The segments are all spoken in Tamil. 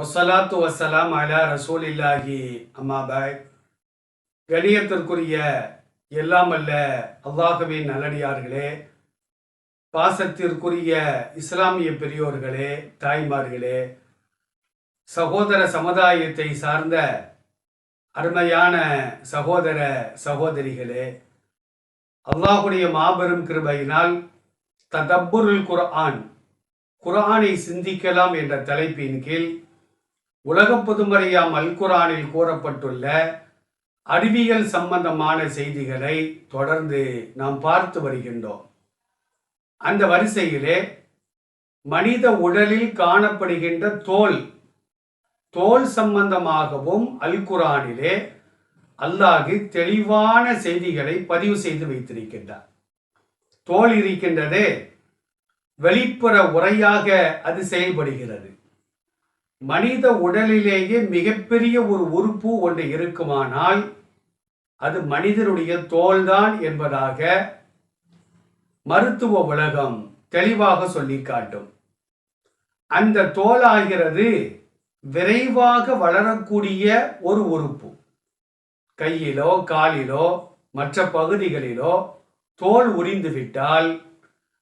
ஒசலாத்து வஸ்ஸலாம் அலா ரசூலில்லாஹி. அம்மா பாய் கணியத்திற்குரிய எல்லாம் அல்ல அல்லாகவே நல்லடியார்களே பாசத்திற்குரிய இஸ்லாமிய பெரியோர்களே தாய்மார்களே சகோதர சமுதாயத்தை சார்ந்த அருமையான சகோதர சகோதரிகளே அல்லாஹுடைய மாபெரும் கிருபையினால் ததப்புருல் குர்ஆன் குர்ஆனை சிந்திக்கலாம் என்ற தலைப்பின் கீழ் உலக பொதுமறையாம் அல்குரானில் கூறப்பட்டுள்ள அறிவியல் சம்பந்தமான செய்திகளை தொடர்ந்து நாம் பார்த்து வருகின்றோம். அந்த வரிசையிலே மனித உடலில் காணப்படுகின்ற தோல் தோல் சம்பந்தமாகவும் அல்குரானிலே அல்லாஹு தெளிவான செய்திகளை பதிவு செய்து வைத்திருக்கின்றார். தோல் இருக்கின்றதே வெளிப்புற உரையாக அது செயல்படுகிறது. மனித உடலிலேயே மிகப்பெரிய ஒரு உறுப்பு ஒன்று இருக்குமானால் அது மனிதனுடைய தோல்தான் என்பதாக மருத்துவ உலகம் தெளிவாக சொல்லி காட்டும் அந்த தோலாகிறது விரைவாக வளரக்கூடிய ஒரு உறுப்பு. கையிலோ காலிலோ மற்ற பகுதிகளிலோ தோல் உரிந்துவிட்டால்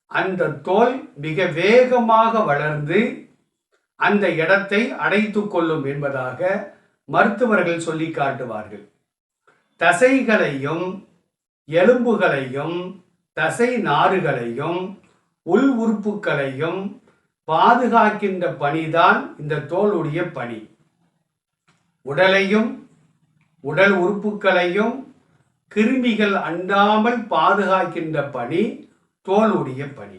அந்த தோல் மிக வேகமாக வளர்ந்து அந்த இடத்தை அடைத்து கொள்ளும் என்பதாக மருத்துவர்கள் சொல்லி காட்டுவார்கள். தசைகளையும் எலும்புகளையும் தசை நாறுகளையும் உள் உறுப்புகளையும் பாதுகாக்கின்ற பணிதான் இந்த தோலுடைய பணி. உடலையும் உடல் உறுப்புகளையும் கிருமிகள் அண்டாமல் பாதுகாக்கின்ற பணி தோலுடைய பணி.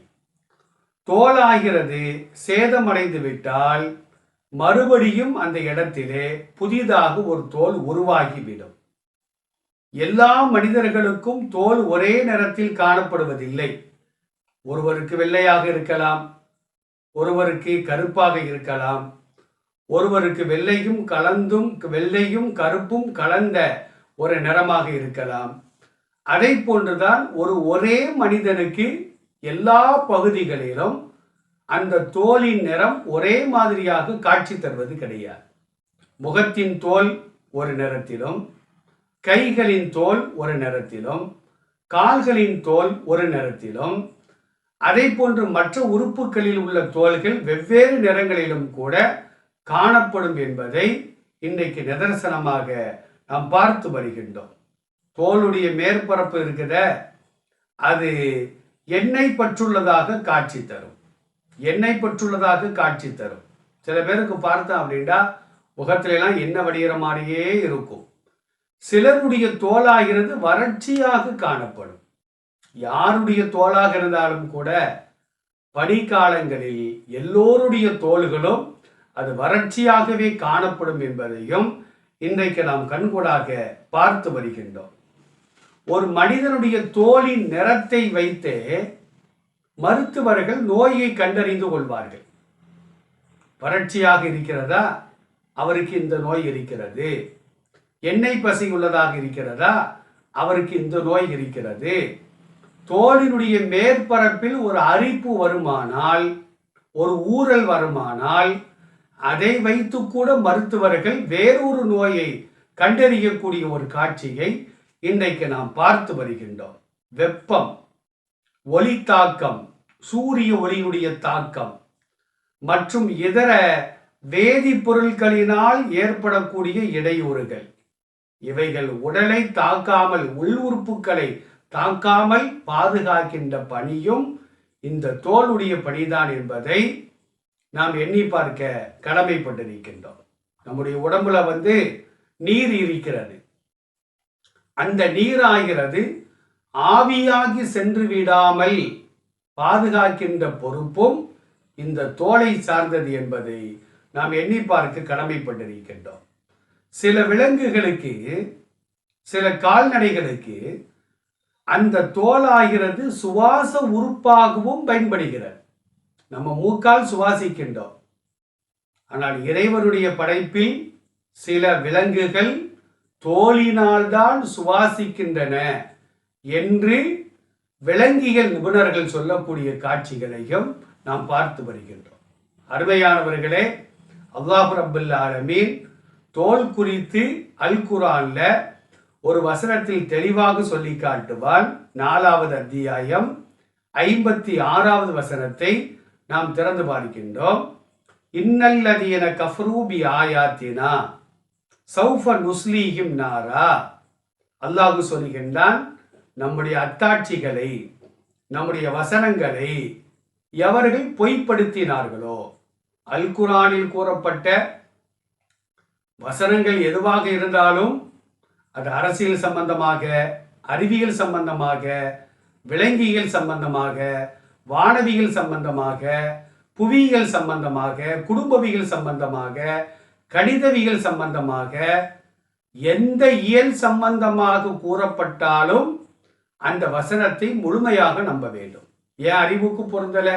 தோலாகிறது சேதமடைந்து விட்டால் மறுபடியும் அந்த இடத்திலே புதிதாக ஒரு தோல் உருவாகிவிடும். எல்லா மனிதர்களுக்கும் தோல் ஒரே நிறத்தில் காணப்படுவதில்லை. ஒருவருக்கு வெள்ளையாக இருக்கலாம் ஒருவருக்கு கருப்பாக இருக்கலாம். ஒருவருக்கு வெள்ளையும் கலந்தும் வெள்ளையும் கருப்பும் கலந்த ஒரு நிறமாக இருக்கலாம். அதை போன்றுதான் ஒரு ஒரே மனிதனுக்கு எல்லா பகுதிகளிலும் அந்த தோலின் நிறம் ஒரே மாதிரியாக காட்சி தருவது கிடையாது. முகத்தின் தோல் ஒரு நிறத்திலும் கைகளின் தோல் ஒரு நிறத்திலும் கால்களின் தோல் ஒரு நிறத்திலும் அதை போன்று மற்ற உறுப்புகளில் உள்ள தோல்கள் வெவ்வேறு நிறங்களிலும் கூட காணப்படும் என்பதை இன்றைக்கு நிதர்சனமாக நாம் பார்த்து வருகின்றோம். தோலுடைய மேற்பரப்பு இருக்குத அது எண்ணெய் பற்றுள்ளதாக காட்சி தரும். எண்ணெய் பற்றுள்ளதாக காட்சி தரும். சில பேருக்கு பார்த்தோம் அப்படின்னா முகத்திலெல்லாம் எண்ணெய் வடிகிற மாதிரியே இருக்கும். சிலருடைய தோலாகிறது வறட்சியாக காணப்படும். யாருடைய தோலாக இருந்தாலும் கூட பனிக்காலங்களில் எல்லோருடைய தோள்களும் அது வறட்சியாகவே காணப்படும் என்பதையும் இன்றைக்கு நாம் கண்கூடாக பார்த்து வருகின்றோம். ஒரு மனிதனுடைய தோலின் நிறத்தை வைத்தே மருத்துவர்கள் நோயை கண்டறிந்து கொள்வார்கள். வறட்சியாக இருக்கிறதா? அவருக்கு இந்த நோய் இருக்கிறது. எண்ணெய் பசி உள்ளதாக இருக்கிறதா? அவருக்கு இந்த நோய் இருக்கிறது. தோலினுடைய மேற்பரப்பில் ஒரு அரிப்பு வருமானால் ஒரு ஊறல் வருமானால் அதை வைத்து கூட மருத்துவர்கள் வேறொரு நோயை கண்டறியக்கூடிய ஒரு காட்சியை இன்றைக்கு நாம் பார்த்து வருகின்றோம். வெப்பம் ஒலி தாக்கம் சூரிய ஒளியுடைய தாக்கம் மற்றும் இதர வேதிப்பொருட்களினால் ஏற்படக்கூடிய இடையூறுகள். இவைகள் உடலை தாக்காமல் உள் உறுப்புகளை தாக்காமல் பாதுகாக்கின்ற பணியும் இந்த தோலுடைய பணிதான் என்பதை நாம் எண்ணி பார்க்க கடமைப்பட்டிருக்கின்றோம். நம்முடைய உடம்புல வந்து நீர் இருக்கிறது. அந்த நீராகிறது ஆவியாகி சென்று விடாமல் பாதுகாக்கின்ற பொறுப்பும் இந்த தோலை சார்ந்தது என்பதை நாம் எண்ணி பார்க்க கடமைப்பட்டிருக்கின்றோம். சில விலங்குகளுக்கு சில கால்நடைகளுக்கு அந்த தோலாகிறது சுவாச உறுப்பாகவும் பயன்படுகிறது. நம்ம மூக்கால் சுவாசிக்கின்றோம். ஆனால் இறைவனுடைய படைப்பில் சில விலங்குகள் தோலினால்தான் சுவாசிக்கின்றன என்று விலங்கியல் நிபுணர்கள் சொல்லக்கூடிய காட்சிகளையும் நாம் பார்த்து வருகின்றோம். அருமையானவர்களே அல்லாஹ் ரபுல் ஆலமீன் தோல் குறித்து அல் குரான்ல ஒரு வசனத்தில் தெளிவாக சொல்லி காட்டுவான். நாலாவது அத்தியாயம் ஐம்பத்தி ஆறாவது வசனத்தை நாம் திறந்து பார்க்கின்றோம். இன்னல்லதீன கஃப்ரூபி ஆயாத்தினா சௌஃப நுஸ்லீஹிம் நாரா. அல்லாஹு சொல்கின்றான் நம்முடைய அத்தாட்சிகளை நம்முடைய வசனங்களை எவர்கள் பொய்ப்படுத்தினார்களோ? அல் குரானில் கூறப்பட்ட வசனங்கள் எதுவாக இருந்தாலும் அது அரசியல் சம்பந்தமாக அறிவியல் சம்பந்தமாக விலங்கியல் சம்பந்தமாக வானவியல் சம்பந்தமாக புவியியல் சம்பந்தமாக குடும்பவியல் சம்பந்தமாக கணிதவியல் சம்பந்தமாக எந்த இயல் சம்பந்தமாக கூறப்பட்டாலும் அந்த வசனத்தை முழுமையாக நம்ப வேண்டும். ஏன் அறிவுக்கு பொருந்தல?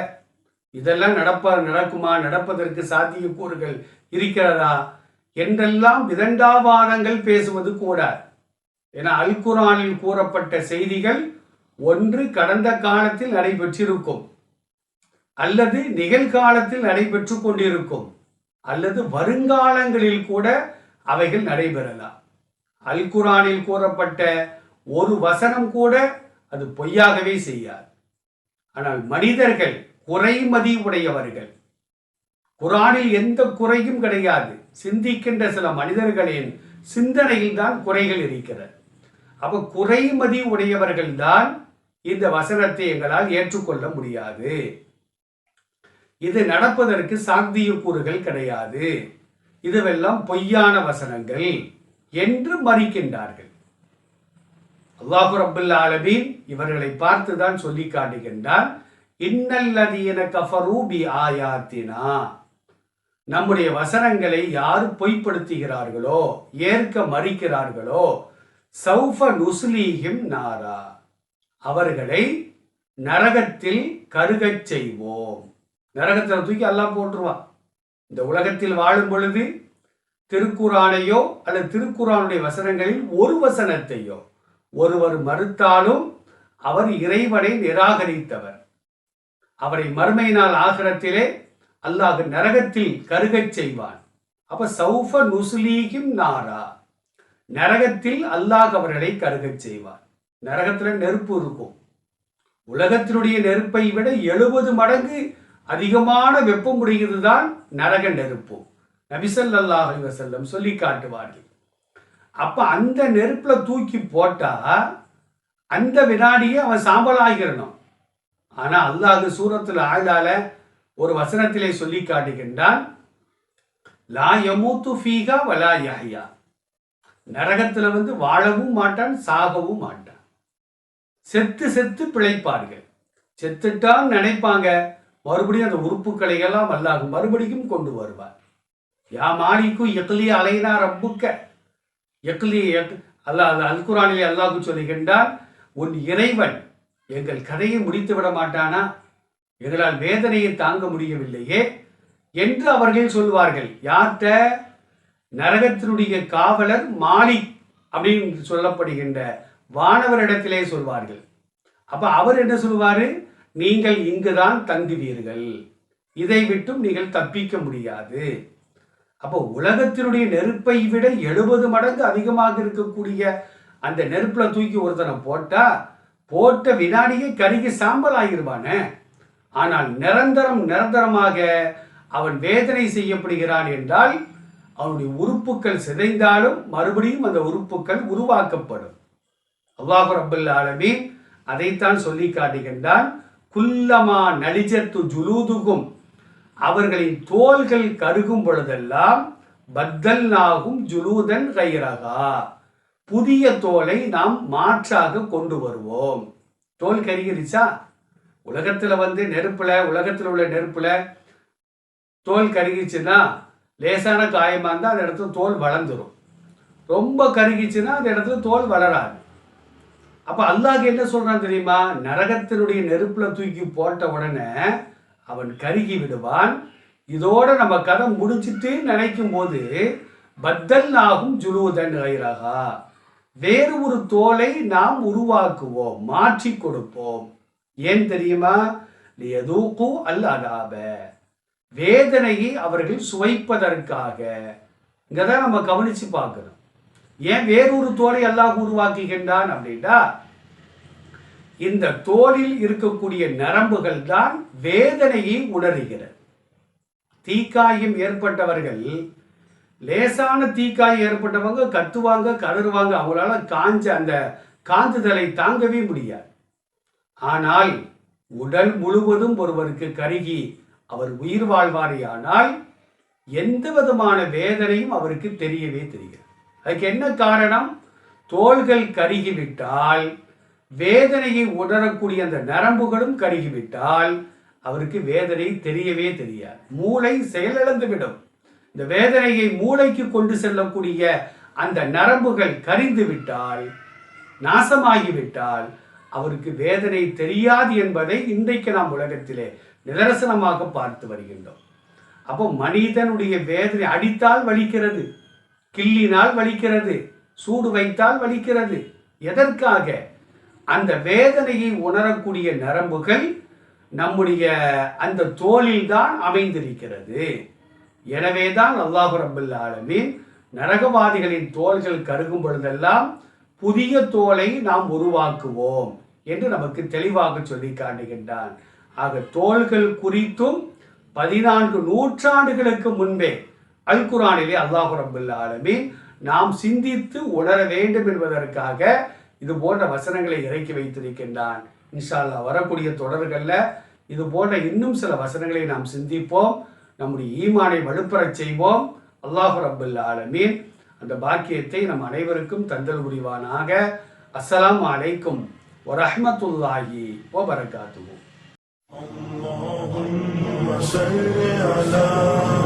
இதெல்லாம் நடப்ப நடக்குமா? நடப்பதற்கு சாத்தியக்கூறுகள் இருக்கிறதா? என்றெல்லாம் விதண்டாவாதங்கள் பேசுவது கூடாது என அல் குரானில் கூறப்பட்ட செய்திகள் ஒன்று கடந்த காலத்தில் நடைபெற்றிருக்கும். அல்லது நிகழ்காலத்தில் நடைபெற்று கொண்டிருக்கும். அல்லது வருங்காலங்களில் கூட அவைகள் நடைபெறலாம். அல் குரானில் கூறப்பட்ட ஒரு வசனம் கூட அது பொய்யாகவே செய்யாது. ஆனால் மனிதர்கள் குறைமதி உடையவர்கள். குரானில் எந்த குறையும் கிடையாது. சிந்திக்கின்ற சில மனிதர்களின் சிந்தனையில் தான் குறைகள் இருக்கிறது. அப்ப குறைமதி உடையவர்கள் தான் இந்த வசனத்தை எங்களால் ஏற்றுக்கொள்ள முடியாது. இது நடப்பதற்கு சாத்தியக்கூறுகள் கிடையாது. இதுவெல்லாம் பொய்யான வசனங்கள் என்று மறிக்கின்றார்கள். அல்லாஹு ரபுல் ஆலமீன் இவர்களை பார்த்து தான் சொல்லி காட்டுகின்றார். இன்னல்லதீன கஃபரூ பி ஆயாத்தினா. நம்முடைய வசனங்களை யார் பொய்ப்படுத்துகிறார்களோ ஏற்க மறிக்கிறார்களோ சௌஃப நுஸ்லீஹிம் நாரா. அவர்களை நரகத்தில் கருகச் செய்வோம். நரகத்தில் தூக்கி எல்லாம் போட்டுருவான். இந்த உலகத்தில் வாழும் பொழுது திருக்குறானையோ அல்லது திருக்குறானுடைய வசனங்களில் ஒரு வசனத்தையோ ஒருவர் மறுத்தாலும் அவர் இறைவனை நிராகரித்தவர். அவரை மறுமை நாள் அல்லாஹ் நரகத்தில் கருகச் செய்வான். அப்ப சௌஃப நுசுலீகிம் நாரா. நரகத்தில் அல்லாஹ் அவர்களை கருகச் செய்வான் நரகத்தில் நெருப்பு இருக்கும். உலகத்தினுடைய நெருப்பை விட எழுபது மடங்கு அதிகமான வெப்பம் உடையது தான் நரக நெருப்பு நபிசல்லாஹ் செல்லம் சொல்லி காட்டுவார்கள். அப்ப அந்த நெருப்புல தூக்கி போட்டா அந்த வினாடியே அவன் சாம்பல் ஆனால் ஆனா அல்லாஹ் சூரத்தில் ஆயுதால ஒரு வசனத்திலே சொல்லி காட்டுகின்றான் லா யமூத்து ஃபீகா வலா யஹ்யா. நரகத்துல வந்து வாழவும் மாட்டான் சாகவும் மாட்டான். செத்து செத்து பிழைப்பார்கள். செத்துட்டான் நினைப்பாங்க. மறுபடியும் அந்த உறுப்புக்களை எல்லாம் அல்லாஹ் மறுபடியும் கொண்டு வருவார். யா மாலிக்கும் எக்லி அலைனா ரப்புக்க. எக்லி அல்லாஹ் அல்குரானிலே அல்லாஹு சொல்லுகின்றார் உன் இறைவன் எங்கள் கதையை முடித்து விட மாட்டானா? எங்களால் வேதனையை தாங்க முடியவில்லையே? என்று அவர்கள் சொல்வார்கள். யார்கிட்ட? நரகத்தினுடைய காவலர் மாலிக் அப்படின்னு சொல்லப்படுகின்ற வானவரிடத்திலே சொல்வார்கள். அப்ப அவர் என்ன சொல்வாரு? நீங்கள் இங்குதான் தங்குவீர்கள். இதை விட்டும் நீங்கள் தப்பிக்க முடியாது. அப்போ உலகத்தினுடைய நெருப்பை விட எழுபது மடங்கு அதிகமாக இருக்கக்கூடிய அந்த நெருப்பில் தூக்கி ஒருத்தனை போட்டா போட்ட வினாடியே கருகி சாம்பல் ஆகிருவானே ஆனால் நிரந்தரம் நிரந்தரமாக அவன் வேதனை செய்யப்படுகிறான் என்றால் அவனுடைய உறுப்புகள் சிதைந்தாலும் மறுபடியும் அந்த உறுப்புகள் உருவாக்கப்படும். அல்லாஹு ரபுல் ஆலமீன் அதைத்தான் சொல்லி காட்டுகின்றான். குல்லமா நலிஜத்து ஜுலூதுகும். அவர்களின் தோள்கள் கருகும் பொழுதெல்லாம் பத்தல்னாகும் ஜுலூதன் கைரகா. புதிய தோலை நாம் மாற்றாக கொண்டு வருவோம். தோல் கருகிருச்சா? உலகத்தில் வந்து நெருப்பில் உலகத்தில் உள்ள நெருப்பில் தோல் கருகிச்சுன்னா லேசான காயமாக இருந்தால் அந்த இடத்துல தோல் வளர்ந்துடும் ரொம்ப கருகிச்சுன்னா அந்த இடத்துல தோல் வளராது. அப்போ அல்லாஹ் என்ன சொல்றான் தெரியுமா? நரகத்தினுடைய நெருப்புல தூக்கி போட்ட உடனே அவன் கருகி விடுவான். இதோட நம்ம கதை முடிச்சிட்டு நினைக்கும் போது பத்தல் ஆகும் ஜுலூதன் ஐரகா வேறு ஒரு தோலை நாம் உருவாக்குவோம் மாற்றி கொடுப்போம். ஏன் தெரியுமா? எதூக்கு அல் அதாப வேதனையை அவர்கள் சுவைப்பதற்காக. இங்கதான் நம்ம கவனிச்சு பார்க்கணும். ஏன் வேறொரு தோலை அல்லாஹ் உருவாக்குகின்றான் அப்படின்னா இந்த தோலில் இருக்கக்கூடிய நரம்புகள் தான் வேதனையை உணர்கிறது. தீக்காயம் ஏற்பட்டவர்கள் லேசான தீக்காயம் ஏற்பட்டவங்க கத்துவாங்க கதறுவாங்க அவங்களால காஞ்ச அந்த காந்துதலை தாங்கவே முடியாது. ஆனால் உடல் முழுவதும் ஒருவருக்கு கருகி அவர் உயிர் வாழ்வாரேயானால் எந்த விதமான வேதனையும் அவருக்கு தெரியவே தெரியாது. அதுக்கு என்ன காரணம்? தோள்கள் கருகிவிட்டால் வேதனையை உணரக்கூடிய அந்த நரம்புகளும் கருகிவிட்டால் அவருக்கு வேதனை தெரியவே தெரியாது. மூளை செயலிழந்து விடும் இந்த வேதனையை மூளைக்கு கொண்டு செல்லக்கூடிய அந்த நரம்புகள் கரிந்து விட்டால் நாசமாகிவிட்டால் அவருக்கு வேதனை தெரியாது என்பதை இன்றைக்கு நாம் உலகத்திலே நிதர்சனமாக பார்த்து வருகின்றோம். அப்போ மனிதனுடைய வேதனை அடித்தால் வலிக்கிறது. கிள்ளினால் வலிக்கிறது சூடு வைத்தால் வலிக்கிறது. எதற்காக? அந்த வேதனையை உணரக்கூடிய நரம்புகள் நம்முடைய அந்த தோலில் தான் அமைந்திருக்கிறது. எனவேதான் அல்லாஹு ரபுல் ஆலமின் நரகவாதிகளின் தோள்கள் கருகும் பொழுதெல்லாம் புதிய தோலை நாம் உருவாக்குவோம் என்று நமக்கு தெளிவாக சொல்லி காட்டுகின்றான். ஆக தோள்கள் குறித்தும் பதினான்கு நூற்றாண்டுகளுக்கு முன்பே அல் குரானிலே அல்லாஹு ரபுல் ஆலமீன் நாம் சிந்தித்து உணர வேண்டும் என்பதற்காக இது போன்ற வசனங்களை இறக்கி வைத்திருக்கின்றான் இன்ஷா அல்லாஹ் வரக்கூடிய தொடர்களில் இது போன்ற இன்னும் சில வசனங்களை நாம் சிந்திப்போம் நம்முடைய ஈமானை வலுப்பெறச் செய்வோம் அல்லாஹு ரபுல் ஆலமீன் அந்த பாக்கியத்தை நம் அனைவருக்கும் தந்தல் புரிவானாக அஸ்ஸலாமு அலைக்கும் வரஹ்மத்துல்லாஹி வபரகாத்துஹு اللهم صل على